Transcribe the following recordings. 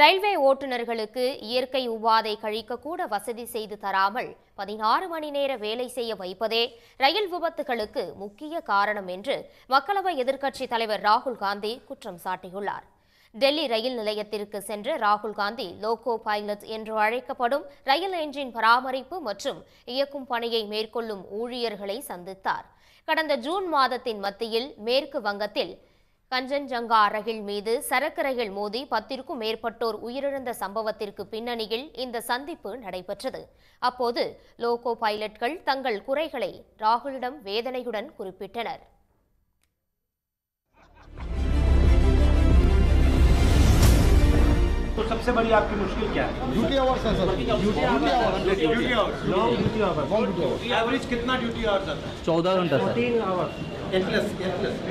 Railway ஓட்டுநர்களுக்கு இயற்கை உபாதை கழிக்கக்கூட வசதி செய்து தராமல் பதினாறு மணி நேர வேலை செய்ய வைப்பதே ரயில் விபத்துகளுக்கு முக்கிய காரணம் என்று மக்களவை எதிர்க்கட்சித் தலைவர் ராகுல் காந்தி குற்றம் சாட்டியுள்ளார். டெல்லி ரயில் நிலையத்திற்கு சென்ற ராகுல் காந்தி லோகோ பைலட் என்று அழைக்கப்படும் ரயில் என்ஜின் பராமரிப்பு மற்றும் இயக்கும் பணியை மேற்கொள்ளும் ஊழியர்களை சந்தித்தார். கடந்த ஜூன் மாதத்தின் மத்தியில் மேற்கு வங்கத்தில் கஞ்சன்ஜங்கா ரயில் மீது சரக்கு ரயில் மோதி பத்திற்கும் மேற்பட்டோர் உயிரிழந்த சம்பவத்திற்கு பின்னணியில் இந்த சந்திப்பு நடைபெற்றது அப்போது லோகோ பைலட்கள் தங்கள் குறைகளை ராகுலிடம் வேதனையுடன் குறிப்பிட்டனர் तो सबसे बड़ी आपकी मुश्किल क्या है ड्यूटी आवर्स है sir duty hours duty hours long duty hours long duty hours average कितना ड्यूटी आवर्स आता है चौदह घंटा सर तीन hours endless endless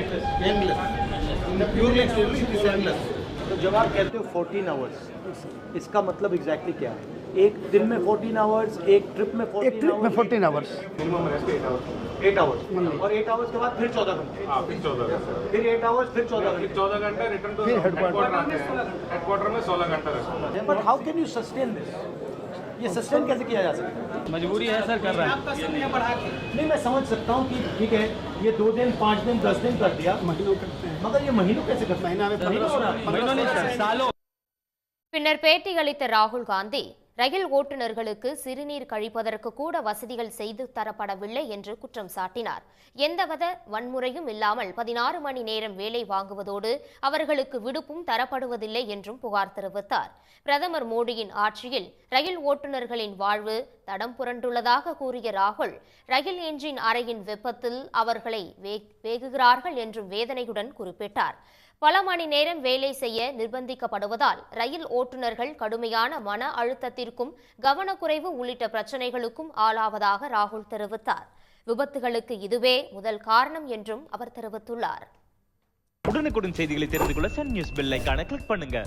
endless प्योरलेस is endless तो जब आप कहते हो 14 आवर्स इसका मतलब एग्जैक्टली क्या है? एक दिन में 14 आवर्स एक ट्रिप में 14 एक ट्रिप में 14 hours minimum rest 8 hours 8 hours और 8 आवर्स के बाद फिर 14 घंटे. हाँ फिर चौदह घंटे. फिर 8 आवर्स फिर 14 घंटे. चौदह घंटे रिटर्न टू हेडक्वार्टर में सोलह घंटा rest but how can you sustain this ये सस्टेन कैसे किया जा सकता है मजबूरी है सर कर रहे हैं नहीं मैं समझ सकता हूँ कि ठीक है ये दो दिन पाँच दिन दस दिन कर दिया महीनों करते हैं मगर ये महीनों कैसे करते हैं महीना में महीनों हो रहा है। महीनों नहीं सर सालों பின்னர் பேட்டியளித்த ராகுல் காந்தி ரயில் ஓட்டுநர்களுக்கு சிறுநீர் கழிப்பதற்கு கூட வசதிகள் செய்து தரப்படவில்லை என்று குற்றம் சாட்டினார். எந்தவித வன்முறையும் இல்லாமல் பதினாறு மணி நேரம் வேலை வாங்குவதோடு அவர்களுக்கு விடுப்பும் தரப்படுவதில்லை என்றும் புகார் தெரிவித்தார். பிரதமர் மோடியின் ஆட்சியில் ரயில் ஓட்டுநர்களின் வாழ்வு தடம் புரண்டுள்ளதாக கூறிய ராகுல் ரயில் என்ஜின் அறையின் வெப்பத்தில் அவர்களை வே- வேகுகிறார்கள் என்றும் வேதனையுடன் குறிப்பிட்டார். பல மணி நேரம் வேலை செய்ய நிர்பந்திக்கப்படுவதால் ரயில் ஓட்டுநர்கள் கடுமையான மன அழுத்தத்திற்கும் கவனக்குறைவு உள்ளிட்ட பிரச்சினைகளுக்கும் ஆளாவதாக ராகுல் தெரிவித்தார். விபத்துகளுக்கு இதுவே முதல் காரணம் என்றும் அவர் தெரிவித்துள்ளார். உடனுக்குடன் செய்திகளை தெரிந்து கொள்ள சன் நியூஸ் பெல் கிளிக் பண்ணுங்க.